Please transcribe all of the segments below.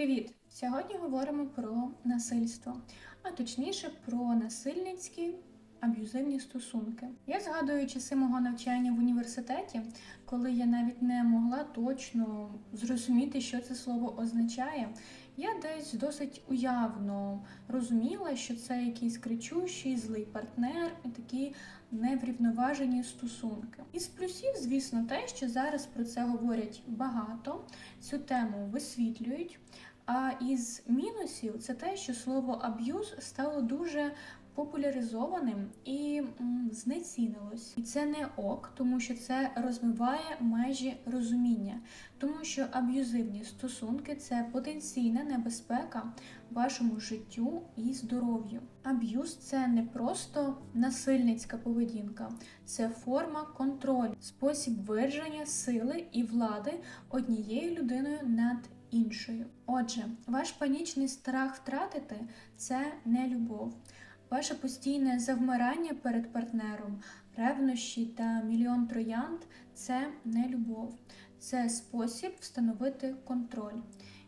Привіт! Сьогодні говоримо про насильство, а точніше про насильницькі аб'юзивні стосунки. Я згадую часи мого навчання в університеті, коли я навіть не могла точно зрозуміти, що це слово означає. Я десь досить уявно розуміла, що це якийсь кричущий, злий партнер і такі неврівноважені стосунки. Із плюсів, звісно, те, що зараз про це говорять багато, цю тему висвітлюють. А із мінусів це те, що слово аб'юз стало дуже популяризованим і знецінилось. І це не ок, тому що це розмиває межі розуміння, тому що аб'юзивні стосунки це потенційна небезпека вашому життю і здоров'ю. Аб'юз це не просто насильницька поведінка, це форма контролю, спосіб вираження сили і влади однією людиною над іншою. Отже, ваш панічний страх втратити це не любов. Ваше постійне завмирання перед партнером, ревнощі та мільйон троянд це не любов, це спосіб встановити контроль.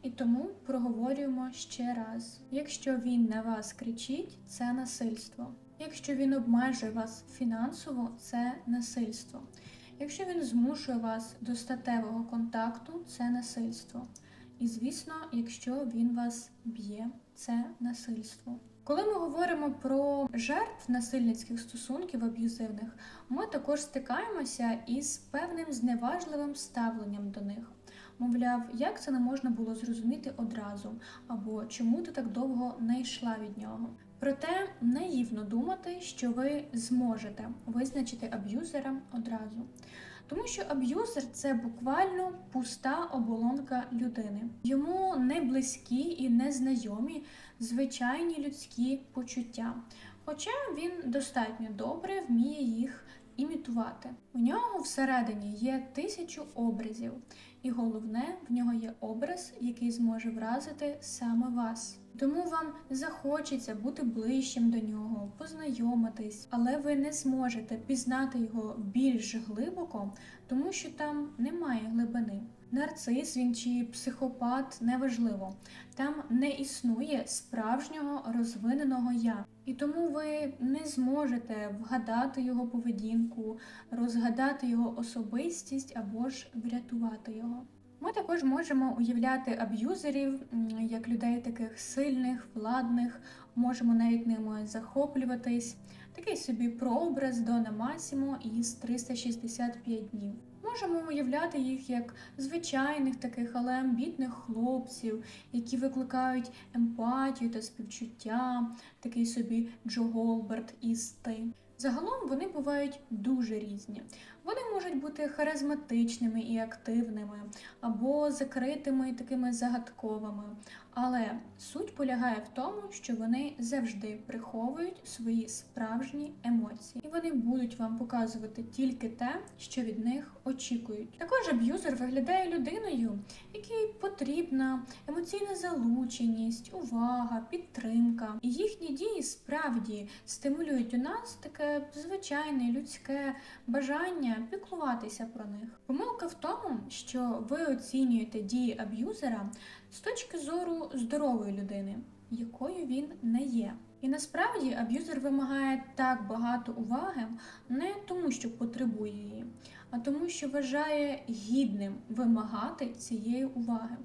І тому проговорюємо ще раз: якщо він на вас кричить, це насильство. Якщо він обмежує вас фінансово, це насильство. Якщо він змушує вас до статевого контакту, це насильство. І звісно, якщо він вас б'є, це насильство. Коли ми говоримо про жертв насильницьких стосунків аб'юзивних, ми також стикаємося із певним зневажливим ставленням до них. Мовляв, як це не можна було зрозуміти одразу, або чому ти так довго не йшла від нього. Проте наївно думати, що ви зможете визначити аб'юзера одразу. Тому що аб'юзер це буквально пуста оболонка людини. Йому не близькі і незнайомі звичайні людські почуття. Хоча він достатньо добре вміє їх імітувати. У нього всередині є тисячу образів, і головне, в нього є образ, який зможе вразити саме вас. Тому вам захочеться бути ближчим до нього, познайомитись, але ви не зможете пізнати його більш глибоко, тому що там немає глибини. Нарцис він чи психопат неважливо. Там не існує справжнього розвиненого я. І тому ви не зможете вгадати його поведінку, розгадати його особистість або ж врятувати його. Ми також можемо уявляти аб'юзерів як людей таких сильних, владних, можемо навіть ними захоплюватись. Такий собі прообраз Дона Масімо із 365 днів. Можемо уявляти їх як звичайних таких, але амбітних хлопців, які викликають емпатію та співчуття, такий собі Джо Голберт із ти. Загалом вони бувають дуже різні. Вони можуть бути харизматичними і активними, або закритими і такими загадковими. Але суть полягає в тому, що вони завжди приховують свої справжні емоції, і вони будуть вам показувати тільки те, що від них очікують. Також аб'юзер виглядає людиною, якій потрібна емоційна залученість, увага, підтримка. І їхні дії справді стимулюють у нас таке звичайне людське бажання піклуватися про них. Помилка в тому, що ви оцінюєте дії аб'юзера з точки зору здорової людини, якою він не є. І насправді аб'юзер вимагає так багато уваги не тому, що потребує її, а тому, що вважає гідним вимагати цієї уваги.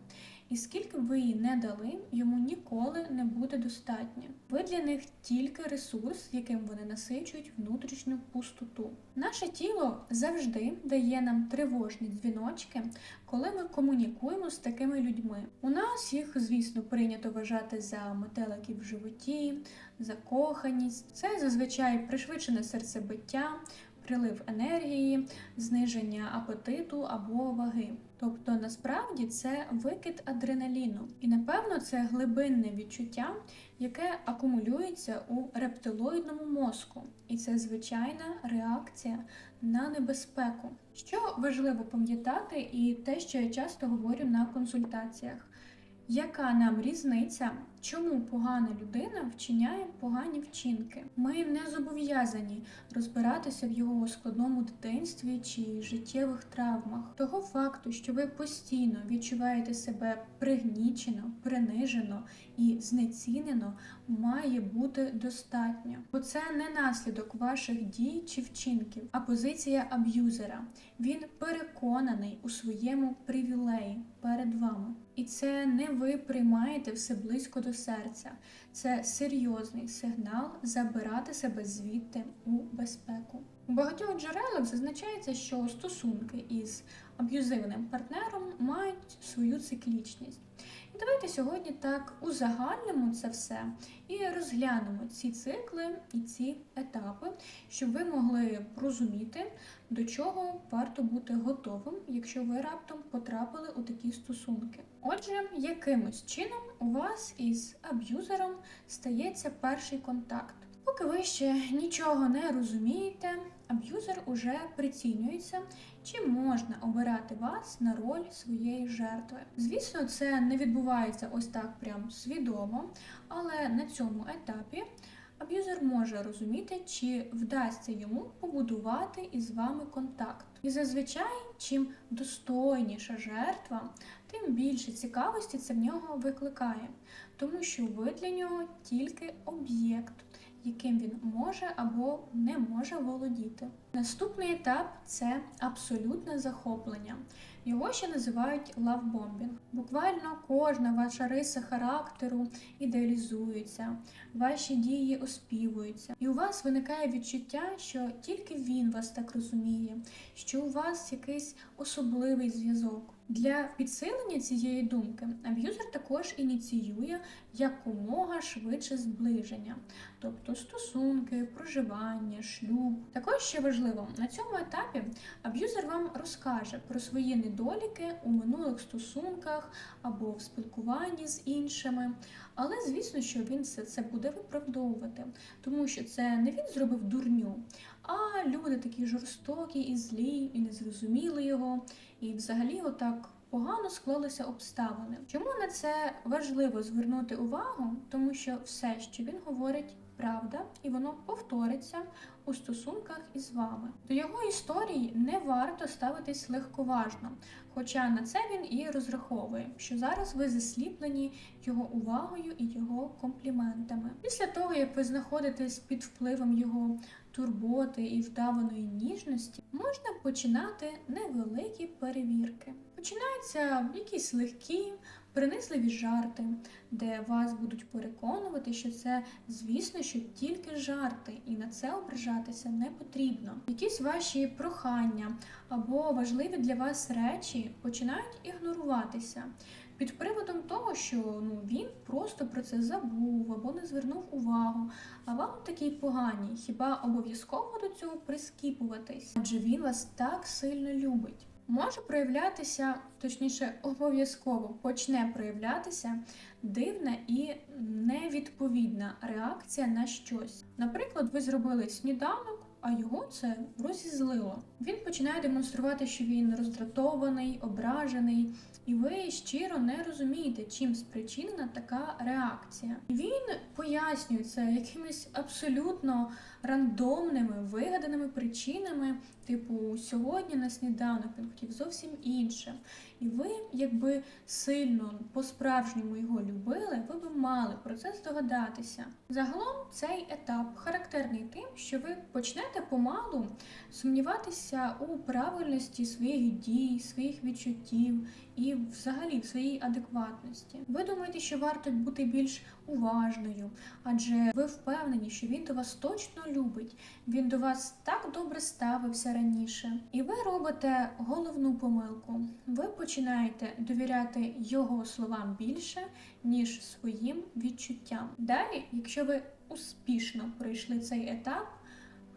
І скільки б ви її не дали, йому ніколи не буде достатньо. Ви для них тільки ресурс, яким вони насичують внутрішню пустоту. Наше тіло завжди дає нам тривожні дзвіночки, коли ми комунікуємо з такими людьми. У нас їх, звісно, прийнято вважати за метеликів в животі, закоханість. Це зазвичай пришвидшене серцебиття. Прилив енергії, зниження апетиту або ваги. Тобто насправді це викид адреналіну, і напевно це глибинне відчуття, яке акумулюється у рептилоїдному мозку, і це звичайна реакція на небезпеку. Що важливо пам'ятати, і те, що я часто говорю на консультаціях. Яка нам різниця, чому погана людина вчиняє погані вчинки. Ми не зобов'язані розбиратися в його складному дитинстві чи життєвих травмах. Того факту, що ви постійно відчуваєте себе пригнічено, принижено і знецінено, має бути достатньо, бо це не наслідок ваших дій чи вчинків, а позиція аб'юзера. Він переконаний у своєму привілеї перед вами. І це не ви приймаєте все близько до серця. Це серйозний сигнал забирати себе звідти у безпеку. У багатьох джерелах зазначається, що стосунки із аб'юзивним партнером мають свою циклічність. Давайте сьогодні так узагальнимо це все і розглянемо ці цикли і ці етапи, щоб ви могли розуміти, до чого варто бути готовим, якщо ви раптом потрапили у такі стосунки. Отже, якимось чином у вас із аб'юзером стається перший контакт. Поки ви ще нічого не розумієте, аб'юзер уже прицінюється, чи можна обирати вас на роль своєї жертви. Звісно, це не відбувається ось так прям свідомо, але на цьому етапі аб'юзер може розуміти, чи вдасться йому побудувати із вами контакт. І зазвичай, чим достойніша жертва, тим більше цікавості це в нього викликає, тому що ви для нього тільки об'єкт яким він може або не може володіти. Наступний етап це абсолютне захоплення. Його ще називають лавбомбінг. Буквально кожна ваша риса характеру ідеалізується, ваші дії оспівуються, і у вас виникає відчуття, що тільки він вас так розуміє, що у вас якийсь особливий зв'язок. Для підсилення цієї думки аб'юзер також ініціює якомога швидше зближення, тобто стосунки, проживання, шлюб. Також ще важливо, на цьому етапі аб'юзер вам розкаже про свої недоліки у минулих стосунках або в спілкуванні з іншими. Але звісно, що він все це буде виправдовувати, тому що це не він зробив дурню, а люди такі жорстокі і злі, і не зрозуміли його, і взагалі отак. Погано склалися обставини. Чому на це важливо звернути увагу? Тому що все, що він говорить, правда, і воно повториться у стосунках із вами. До його історії не варто ставитись легковажно, хоча на це він і розраховує, що зараз ви засліплені його увагою і його компліментами. Після того, як ви знаходитесь під впливом його турботи і вдаваної ніжності, можна починати невеликі перевірки. Починаються якісь легкі, принизливі жарти, де вас будуть переконувати, що це, звісно, що тільки жарти, і на це ображатися не потрібно. Якісь ваші прохання або важливі для вас речі починають ігноруватися. Під приводом того, що ну він просто про це забув або не звернув увагу, а вам такий погані, хіба обов'язково до цього прискіпуватись? Адже він вас так сильно любить. Може проявлятися, точніше, обов'язково почне проявлятися дивна і невідповідна реакція на щось. Наприклад, ви зробили сніданок. А його це розізлило. Він починає демонструвати, що він роздратований, ображений, і ви щиро не розумієте, чим спричинена така реакція. Він пояснює це якимись абсолютно рандомними вигаданими причинами, типу сьогодні на сніданок він хотів зовсім інше. І ви, якби сильно по-справжньому його любили, ви б мали про це здогадатися. Загалом цей етап характерний тим, що ви почнете помалу сумніватися у правильності своїх дій, своїх відчуттів і взагалі в своїй адекватності. Ви думаєте, що варто бути більш уважною, адже ви впевнені, що він до вас точно любить, він до вас так добре ставився раніше, і ви робите головну помилку. Ви починаєте довіряти його словам більше, ніж своїм відчуттям. Далі, якщо ви успішно пройшли цей етап,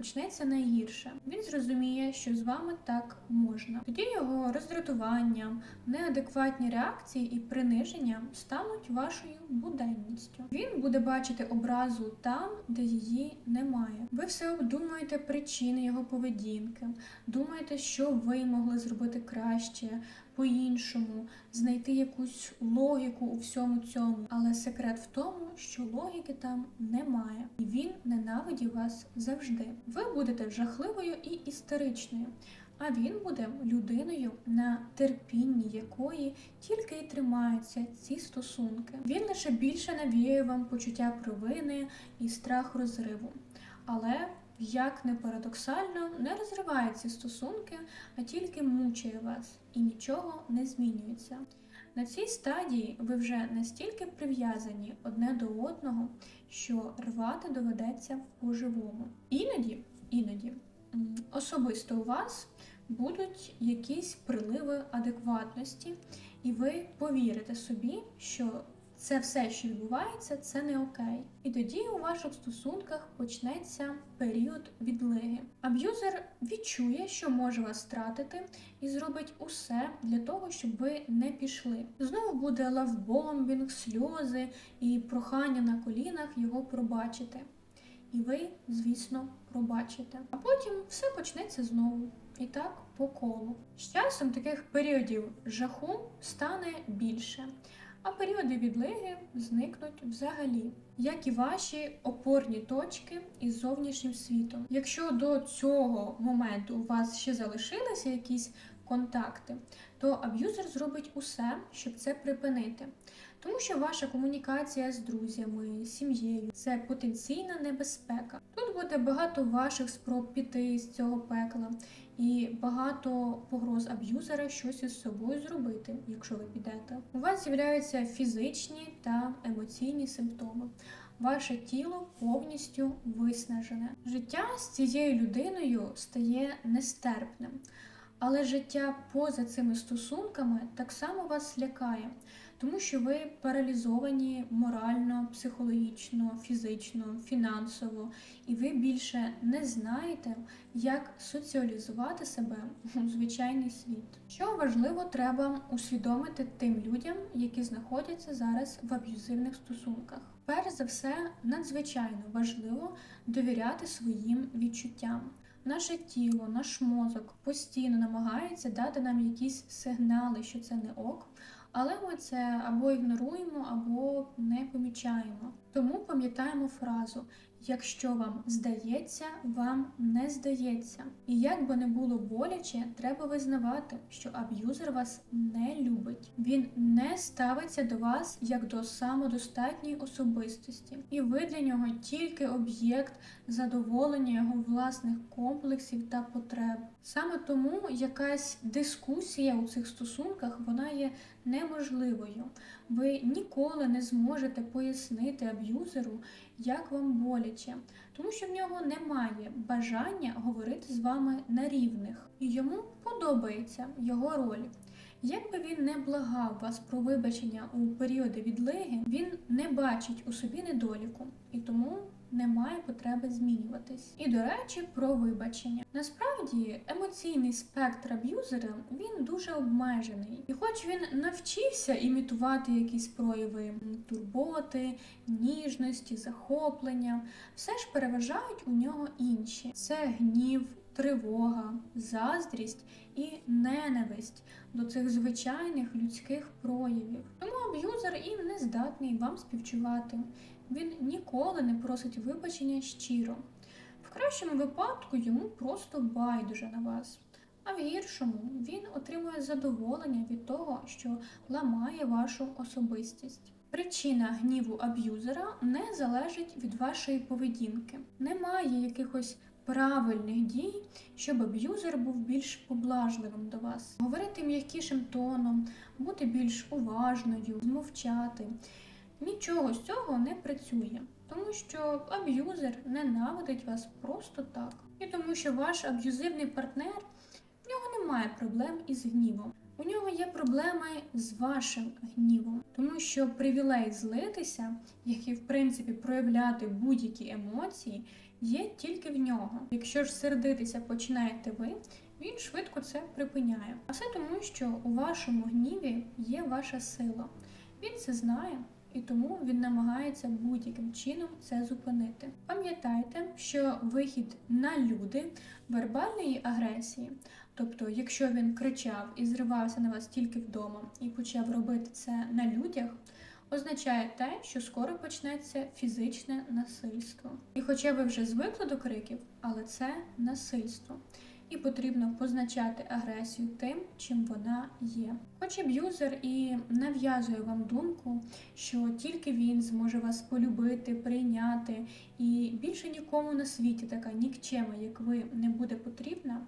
почнеться найгірше. Він зрозуміє, що з вами так можна. Тоді його роздратування, неадекватні реакції і приниження стануть вашою буденністю. Він буде бачити образу там, де її немає. Ви все обдумуєте причини його поведінки, думаєте, що ви могли зробити краще. По-іншому, знайти якусь логіку у всьому цьому. Але секрет в тому, що логіки там немає, і він ненавидів вас завжди. Ви будете жахливою і істеричною. А він буде людиною, на терпінні якої тільки й тримаються ці стосунки. Він лише більше навіює вам почуття провини і страх розриву. Але як не парадоксально, не розриває ці стосунки, а тільки мучає вас і нічого не змінюється. На цій стадії ви вже настільки прив'язані одне до одного, що рвати доведеться по-живому. Іноді, іноді, особисто у вас будуть якісь приливи адекватності, і ви повірите собі, що це все, що відбувається, це не окей. І тоді у ваших стосунках почнеться період відлиги. Аб'юзер відчує, що може вас втратити, і зробить усе для того, щоб ви не пішли. Знову буде лавбомбінг, сльози і прохання на колінах його пробачити. І ви, звісно, пробачите. А потім все почнеться знову. І так по колу. З часом таких періодів жаху стане більше, а періоди відлиги зникнуть взагалі, як і ваші опорні точки із зовнішнім світом. Якщо до цього моменту у вас ще залишилися якісь контакти, то аб'юзер зробить усе, щоб це припинити. Тому що ваша комунікація з друзями, сім'єю це потенційна небезпека. Тут буде багато ваших спроб піти з цього пекла, і багато погроз аб'юзера щось із собою зробити, якщо ви підете. У вас з'являються фізичні та емоційні симптоми. Ваше тіло повністю виснажене. Життя з цією людиною стає нестерпним, але життя поза цими стосунками так само вас лякає тому що ви паралізовані морально, психологічно, фізично, фінансово, і ви більше не знаєте, як соціалізувати себе у звичайний світ. Що важливо, треба усвідомити тим людям, які знаходяться зараз в аб'юзивних стосунках. Перш за все, надзвичайно важливо довіряти своїм відчуттям. Наше тіло, наш мозок постійно намагається дати нам якісь сигнали, що це не ок, але ми це або ігноруємо, або не помічаємо. Тому пам'ятаємо фразу: якщо вам здається, вам не здається. І як би не було боляче, треба визнавати, що аб'юзер вас не любить. Він не ставиться до вас як до самодостатньої особистості, і ви для нього тільки об'єкт задоволення його власних комплексів та потреб. Саме тому якась дискусія у цих стосунках вона є неможливою. Ви ніколи не зможете пояснити аб'юзеру, як вам боляче, тому що в нього немає бажання говорити з вами на рівних, і йому подобається його роль. Якби він не благав вас про вибачення у періоди відлиги, він не бачить у собі недоліку і тому немає потреби змінюватись. І до речі, про вибачення. Насправді емоційний спектр аб'юзера він дуже обмежений, і хоч він навчився імітувати якісь прояви турботи, ніжності, захоплення, все ж переважають у нього інші: це гнів. Тривога, заздрість і ненависть до цих звичайних людських проявів. Тому аб'юзер і не здатний вам співчувати. Він ніколи не просить вибачення щиро. В кращому випадку йому просто байдуже на вас. А в гіршому він отримує задоволення від того, що ламає вашу особистість. Причина гніву аб'юзера не залежить від вашої поведінки. Немає якихось правильних дій, щоб аб'юзер був більш поблажливим до вас, говорити м'якішим тоном, бути більш уважною, змовчати. Нічого з цього не працює, тому що аб'юзер ненавидить вас просто так. І тому що ваш аб'юзивний партнер в нього немає проблем із гнівом. У нього є проблеми з вашим гнівом, тому що привілей злитися, як і в принципі проявляти будь-які емоції, є тільки в нього. Якщо ж сердитися починаєте ви, він швидко це припиняє. А все тому, що у вашому гніві є ваша сила. Він це знає. І тому він намагається будь-яким чином це зупинити. Пам'ятайте, що вихід на люди вербальної агресії Тобто, якщо він кричав і зривався на вас тільки вдома і почав робити це на людях, означає те, що скоро почнеться фізичне насильство. І хоча ви вже звикли до криків, але це насильство. І потрібно позначати агресію тим, чим вона є. Хоч аб'юзер і нав'язує вам думку, що тільки він зможе вас полюбити, прийняти, і більше нікому на світі така нікчема, як ви, не буде потрібна.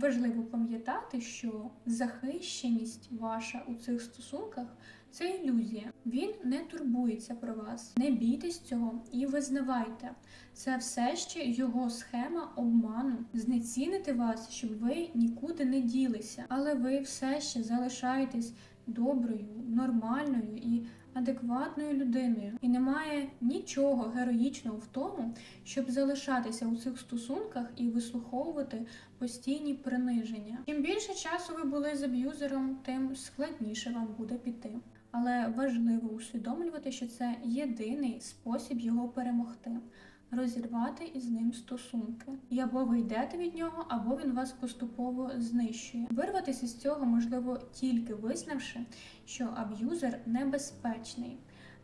Важливо пам'ятати, що захищеність ваша у цих стосунках це ілюзія. Він не турбується про вас. Не бійтесь цього і визнавайте. Це все ще його схема обману. Знецінити вас, щоб ви нікуди не ділися, але ви все ще залишаєтесь доброю, нормальною і адекватною людиною. І немає нічого героїчного в тому, щоб залишатися у цих стосунках і вислуховувати постійні приниження. Чим більше часу ви були з аб'юзером, тим складніше вам буде піти. Але важливо усвідомлювати, що це єдиний спосіб його перемогти. Розірвати із ним стосунки, і або ви йдете від нього, або він вас поступово знищує. Вирватися з цього можливо тільки визнавши, що аб'юзер небезпечний,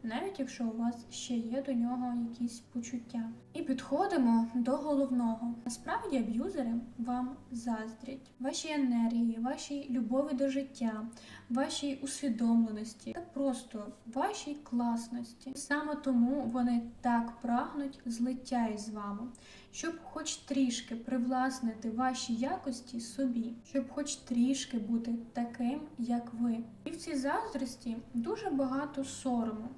навіть якщо у вас ще є до нього якісь почуття. І підходимо до головного. Насправді аб'юзери вам заздрять вашій енергії, вашій любові до життя, вашій усвідомленості та просто вашій класності. Саме тому вони так прагнуть злиття із вами, щоб хоч трішки привласнити ваші якості собі, щоб хоч трішки бути таким, як ви. І в цій заздрості дуже багато сорому.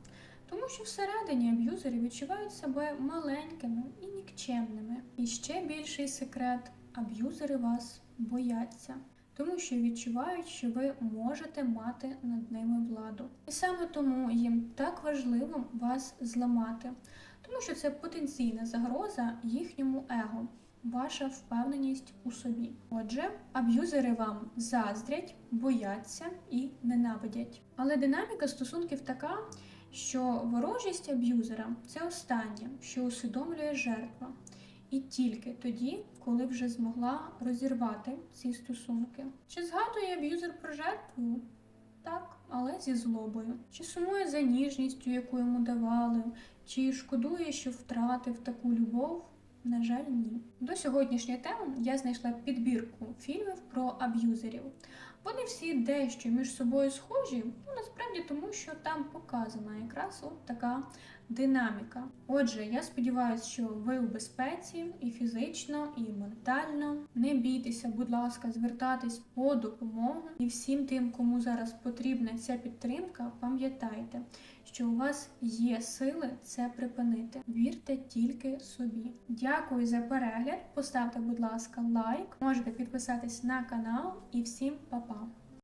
Тому що всередині аб'юзери відчувають себе маленькими і нікчемними. І ще більший секрет аб'юзери вас бояться, тому що відчувають, що ви можете мати над ними владу. І саме тому їм так важливо вас зламати, тому що це потенційна загроза їхньому его. Ваша впевненість у собі. Отже, аб'юзери вам заздрять, бояться і ненавидять. Але динаміка стосунків така, що ворожість аб'юзера це останнє, що усвідомлює жертва. І тільки тоді, коли вже змогла розірвати ці стосунки. Чи згадує аб'юзер про жертву? Так, але зі злобою. Чи сумує за ніжністю, яку йому давали, чи шкодує, що втратив таку любов? На жаль, ні. До сьогоднішньої теми я знайшла підбірку фільмів про аб'юзерів. Вони всі дещо між собою схожі, ну насправді тому, що там показана якраз от така динаміка. Отже, я сподіваюся, що ви у безпеці і фізично, і ментально. Не бійтеся, будь ласка, звертатись по допомогу. І всім тим, кому зараз потрібна ця підтримка, пам'ятайте, що у вас є сили це припинити. Вірте тільки собі. Дякую за перегляд. Поставте, будь ласка, лайк. Можете підписатись на канал і всім па-па!